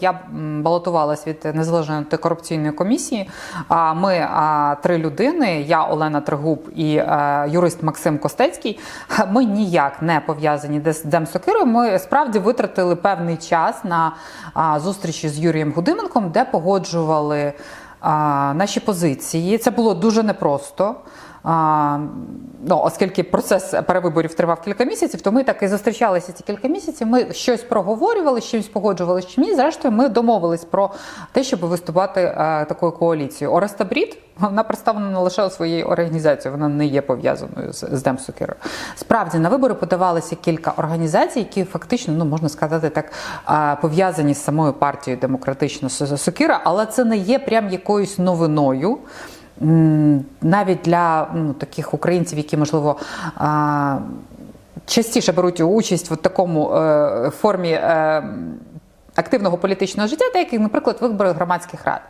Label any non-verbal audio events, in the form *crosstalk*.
Я балотувалась від незалежної антикорупційної комісії. Ми три людини: я Олена Тригуб і е, юрист Максим Костецький. *laughs* Ми ніяк не пов'язані з Демсокирою. Ми справді витратили певний час на зустрічі з Юрієм Гудименком, де погоджували наші позиції. Це було дуже непросто. Ну, оскільки процес перевиборів тривав кілька місяців, то ми так і зустрічалися ці кілька місяців. Ми щось проговорювали, з чимось погоджувалися, чи ні. Зрештою, ми домовились про те, щоб виступати е, такою коаліцією. Ореста Брід вона представлена не лише своєю організацією, вона не є пов'язаною з, з Демсокирою. Справді на вибори подавалися кілька організацій, які фактично, ну можна сказати, так е, пов'язані з самою партією демократична Сокира, але це не є прям якоюсь новиною. Навіть для ну, таких українців, які можливо. Частіше беруть участь в такому е, формі е, активного політичного життя, деяких, наприклад, вибори громадських рад.